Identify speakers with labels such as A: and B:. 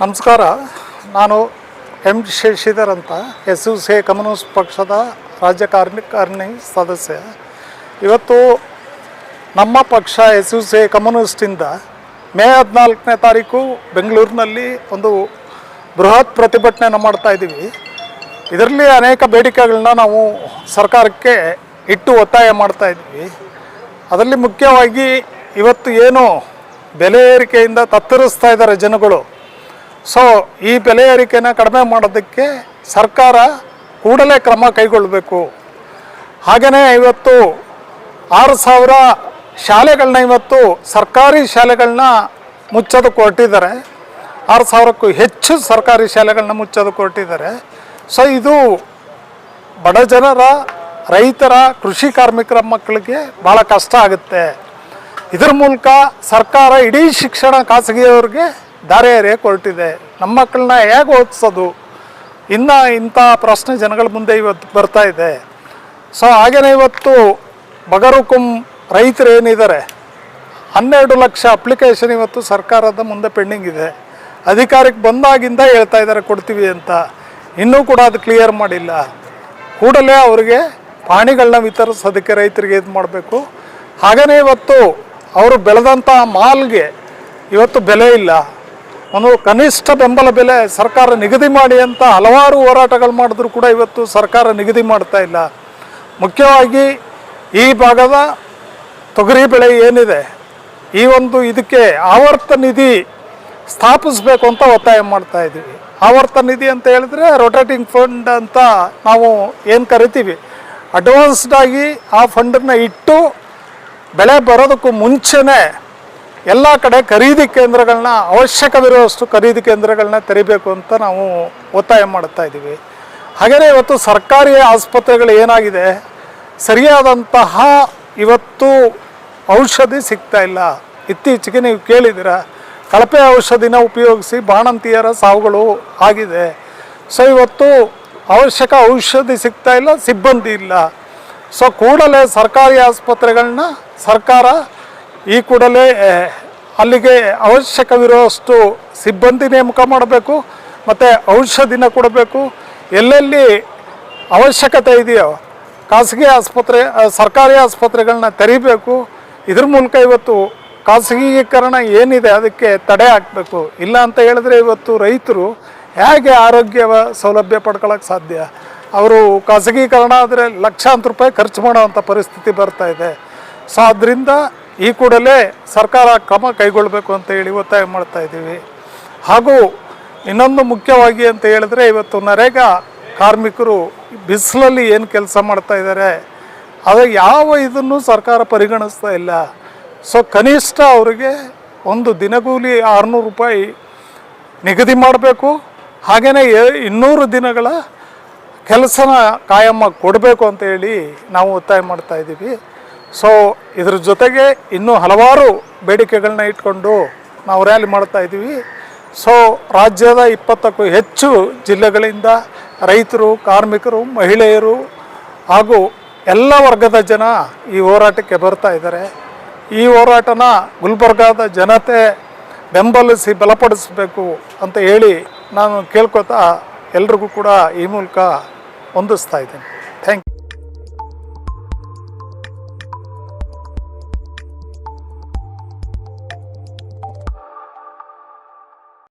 A: ನಮಸ್ಕಾರ. ನಾನು ಎಂ. ಶಶಿಧರ್ ಅಂತ, ಎಸ್. ಯು. ಸಿ. ಕಮ್ಯುನಿಸ್ಟ್ ಪಕ್ಷದ ರಾಜ್ಯ ಕಾರ್ಯಕಾರಿಣಿ ಸದಸ್ಯ. ಇವತ್ತು ನಮ್ಮ ಪಕ್ಷ, ಎಸ್. ಯು. ಸಿ. ಕಮ್ಯುನಿಸ್ಟಿಂದ ಮೇ ಹದಿನಾಲ್ಕನೇ ತಾರೀಕು ಬೆಂಗಳೂರಿನಲ್ಲಿ ಒಂದು ಬೃಹತ್ ಪ್ರತಿಭಟನೆಯನ್ನು ಮಾಡ್ತಾ ಇದ್ದೀವಿ. ಇದರಲ್ಲಿ ಅನೇಕ ಬೇಡಿಕೆಗಳನ್ನ ನಾವು ಸರ್ಕಾರಕ್ಕೆ ಇಟ್ಟು ಒತ್ತಾಯ ಮಾಡ್ತಾ ಇದ್ವಿ ಅದರಲ್ಲಿ ಮುಖ್ಯವಾಗಿ ಇವತ್ತು ಏನು ಬೆಲೆ ಏರಿಕೆಯಿಂದ ತತ್ತರಿಸ್ತಾ ಇದ್ದಾರೆ ಜನಗಳು. ಸೊ ಈ ಬೆಲೆ ಏರಿಕೆನ ಕಡಿಮೆ ಮಾಡೋದಕ್ಕೆ ಸರ್ಕಾರ ಕೂಡಲೇ ಕ್ರಮ ಕೈಗೊಳ್ಳಬೇಕು. ಹಾಗೆಯೇ ಇವತ್ತು ಆರು ಸಾವಿರ ಶಾಲೆಗಳನ್ನ ಇವತ್ತು ಸರ್ಕಾರಿ ಶಾಲೆಗಳನ್ನ ಮುಚ್ಚೋದಕ್ಕೆ ಹೊರಟಿದ್ದಾರೆ ಆರು ಸಾವಿರಕ್ಕೂ ಹೆಚ್ಚು ಸರ್ಕಾರಿ ಶಾಲೆಗಳನ್ನ ಮುಚ್ಚೋದಕ್ಕೆ ಹೊರಟಿದ್ದಾರೆ ಸೊ ಇದು ಬಡ ಜನರ, ರೈತರ, ಕೃಷಿ ಕಾರ್ಮಿಕರ ಮಕ್ಕಳಿಗೆ ಭಾಳ ಕಷ್ಟ ಆಗುತ್ತೆ. ಇದ್ರ ಮೂಲಕ ಸರ್ಕಾರ ಇಡೀ ಶಿಕ್ಷಣ ಖಾಸಗಿಯವ್ರಿಗೆ ದಾರಿ ಎರೆಯಕ್ಕೆ ಹೊರಟಿದೆ ನಮ್ಮ ಮಕ್ಕಳನ್ನ ಹೇಗೆ ಓದಿಸೋದು? ಇನ್ನು ಇಂಥ ಪ್ರಶ್ನೆ ಜನಗಳ ಮುಂದೆ ಇವತ್ತು ಬರ್ತಾ ಇದೆ. ಸೊ ಹಾಗೆಯೇ ಇವತ್ತು ಬಗರುಕುಂ ರೈತರು ಏನಿದ್ದಾರೆ? ಹನ್ನೆರಡು ಲಕ್ಷ ಅಪ್ಲಿಕೇಶನ್ ಇವತ್ತು ಸರ್ಕಾರದ ಮುಂದೆ ಪೆಂಡಿಂಗ್ ಇದೆ. ಅಧಿಕಾರಕ್ಕೆ ಬಂದಾಗಿಂದ ಹೇಳ್ತಾ ಇದ್ದಾರೆ, ಕೊಡ್ತೀವಿ ಅಂತ. ಇನ್ನೂ ಕೂಡ ಅದು ಕ್ಲಿಯರ್ ಮಾಡಿಲ್ಲ. ಕೂಡಲೇ ಅವರಿಗೆ ಪಾಣಿಗಳನ್ನ ವಿತರಿಸೋದಕ್ಕೆ ರೈತರಿಗೆ ಇದು ಮಾಡಬೇಕು. ಹಾಗೆಯೇ ಇವತ್ತು ಅವರು ಬೆಳೆದಂಥ ಮಾಲ್ಗೆ ಇವತ್ತು ಬೆಲೆ ಇಲ್ಲ. ಒಂದು ಕನಿಷ್ಠ ಬೆಂಬಲ ಬೆಲೆ ಸರ್ಕಾರ ನಿಗದಿ ಮಾಡಿ ಅಂತ ಹಲವಾರು ಹೋರಾಟಗಳು ಮಾಡಿದ್ರು ಕೂಡ ಇವತ್ತು ಸರ್ಕಾರ ನಿಗದಿ ಮಾಡ್ತಾ ಇಲ್ಲ. ಮುಖ್ಯವಾಗಿ ಈ ಭಾಗದ ತೊಗರಿ ಬೆಳೆ ಏನಿದೆ, ಈ ಒಂದು ಇದಕ್ಕೆ ಆವರ್ತ ನಿಧಿ ಸ್ಥಾಪಿಸಬೇಕು ಅಂತ ಒತ್ತಾಯ ಮಾಡ್ತಾ ಇದ್ದೀವಿ. ಆವರ್ತ ನಿಧಿ ಅಂತ ಹೇಳಿದ್ರೆ ರೊಟೇಟಿಂಗ್ ಫಂಡ್ ಅಂತ ನಾವು ಏನು ಕರಿತೀವಿ? ಅಡ್ವಾನ್ಸ್ಡ್ ಆಗಿ ಆ ಫಂಡನ್ನು ಇಟ್ಟು ಬೆಳೆ ಬರೋದಕ್ಕೂ ಮುಂಚೆನೇ ಎಲ್ಲ ಕಡೆ ಖರೀದಿ ಕೇಂದ್ರಗಳನ್ನ ಅವಶ್ಯಕವಿರುವಷ್ಟು ಖರೀದಿ ಕೇಂದ್ರಗಳನ್ನ ತೆರಿಬೇಕು ಅಂತ ನಾವು ಒತ್ತಾಯ ಮಾಡ್ತಾ ಇದ್ದೀವಿ. ಹಾಗೆಯೇ ಇವತ್ತು ಸರ್ಕಾರಿ ಆಸ್ಪತ್ರೆಗಳು ಏನಾಗಿದೆ? ಸರಿಯಾದಂತಹ ಇವತ್ತು ಔಷಧಿ ಸಿಗ್ತಾ ಇಲ್ಲ. ಇತ್ತೀಚೆಗೆ ನೀವು ಕೇಳಿದ್ದೀರ, ಕಳಪೆ ಔಷಧಿನ ಉಪಯೋಗಿಸಿ ಬಾಣಂತಿಯರ ಸಾವುಗಳು ಆಗಿದೆ. ಸೊ ಇವತ್ತು ಅವಶ್ಯಕ ಔಷಧಿ ಸಿಗ್ತಾ ಇಲ್ಲ, ಸಿಬ್ಬಂದಿ ಇಲ್ಲ. ಸೊ ಕೂಡಲೇ ಸರ್ಕಾರಿ ಆಸ್ಪತ್ರೆಗಳನ್ನ ಸರ್ಕಾರ ಈ ಕೂಡಲೇ ಅಲ್ಲಿಗೆ ಅವಶ್ಯಕವಿರುವಷ್ಟು ಸಿಬ್ಬಂದಿ ನೇಮಕ ಮಾಡಬೇಕು, ಮತ್ತು ಔಷಧಿನ ಕೊಡಬೇಕು. ಎಲ್ಲೆಲ್ಲಿ ಅವಶ್ಯಕತೆ ಇದೆಯೋ, ಖಾಸಗಿ ಆಸ್ಪತ್ರೆ ಸರ್ಕಾರಿ ಆಸ್ಪತ್ರೆಗಳನ್ನ ತೆರಿಬೇಕು. ಇದ್ರ ಮೂಲಕ ಇವತ್ತು ಖಾಸಗೀಕರಣ ಏನಿದೆ ಅದಕ್ಕೆ ತಡೆ ಹಾಕಬೇಕು. ಇಲ್ಲ ಅಂತ ಹೇಳಿದ್ರೆ ಇವತ್ತು ರೈತರು ಹೇಗೆ ಆರೋಗ್ಯ ಸೌಲಭ್ಯ ಪಡ್ಕೊಳ್ಳೋಕ್ಕೆ ಸಾಧ್ಯ? ಅವರು ಖಾಸಗೀಕರಣ ಆದರೆ ಲಕ್ಷಾಂತರ ರೂಪಾಯಿ ಖರ್ಚು ಮಾಡೋವಂಥ ಪರಿಸ್ಥಿತಿ ಬರ್ತಾ ಇದೆ. ಸೊ ಅದರಿಂದ ಈ ಕೂಡಲೇ ಸರ್ಕಾರ ಕ್ರಮ ಕೈಗೊಳ್ಳಬೇಕು ಅಂತ ಹೇಳಿ ಒತ್ತಾಯ ಮಾಡ್ತಾ ಇದ್ದೀವಿ. ಹಾಗೂ ಇನ್ನೊಂದು ಮುಖ್ಯವಾಗಿ ಅಂತ ಹೇಳಿದ್ರೆ ಇವತ್ತು ನರೇಗಾ ಕಾರ್ಮಿಕರು ಬಿಸಿಲಲ್ಲಿ ಏನು ಕೆಲಸ ಮಾಡ್ತಾ ಇದ್ದಾರೆ ಅದು ಯಾವ ಇದನ್ನು ಸರ್ಕಾರ ಪರಿಗಣಿಸ್ತಾ ಇಲ್ಲ. ಸೊ ಕನಿಷ್ಠ ಅವರಿಗೆ ಒಂದು ದಿನಗೂಲಿ ಆರುನೂರು ರೂಪಾಯಿ ನಿಗದಿ ಮಾಡಬೇಕು. ಹಾಗೆಯೇ ಇನ್ನೂರು ದಿನಗಳ ಕೆಲಸನ ಕಾಯಮ್ಮ ಕೊಡಬೇಕು ಅಂತ ಹೇಳಿ ನಾವು ಒತ್ತಾಯ ಮಾಡ್ತಾ ಇದ್ದೀವಿ. ಸೊ ಇದ್ರ ಜೊತೆಗೆ ಇನ್ನೂ ಹಲವಾರು ಬೇಡಿಕೆಗಳನ್ನ ಇಟ್ಕೊಂಡು ನಾವು ರ್ಯಾಲಿ ಮಾಡ್ತಾ ಇದ್ದೀವಿ. ಸೊ ರಾಜ್ಯದ ಇಪ್ಪತ್ತಕ್ಕೂ ಹೆಚ್ಚು ಜಿಲ್ಲೆಗಳಿಂದ ರೈತರು, ಕಾರ್ಮಿಕರು, ಮಹಿಳೆಯರು ಹಾಗೂ ಎಲ್ಲ ವರ್ಗದ ಜನ ಈ ಹೋರಾಟಕ್ಕೆ ಬರ್ತಾ ಇದ್ದಾರೆ. ಈ ಹೋರಾಟನ ಗುಲ್ಬರ್ಗಾದ ಜನತೆ ಬೆಂಬಲಿಸಿ ಬಲಪಡಿಸಬೇಕು ಅಂತ ಹೇಳಿ ನಾನು ಕೇಳ್ಕೊತಾ ಎಲ್ರಿಗೂ ಕೂಡ ಈ ಮೂಲಕ ಹೊಂದಿಸ್ತಾ ಇದ್ದೀನಿ ಥ್ಯಾಂಕ್ ಯು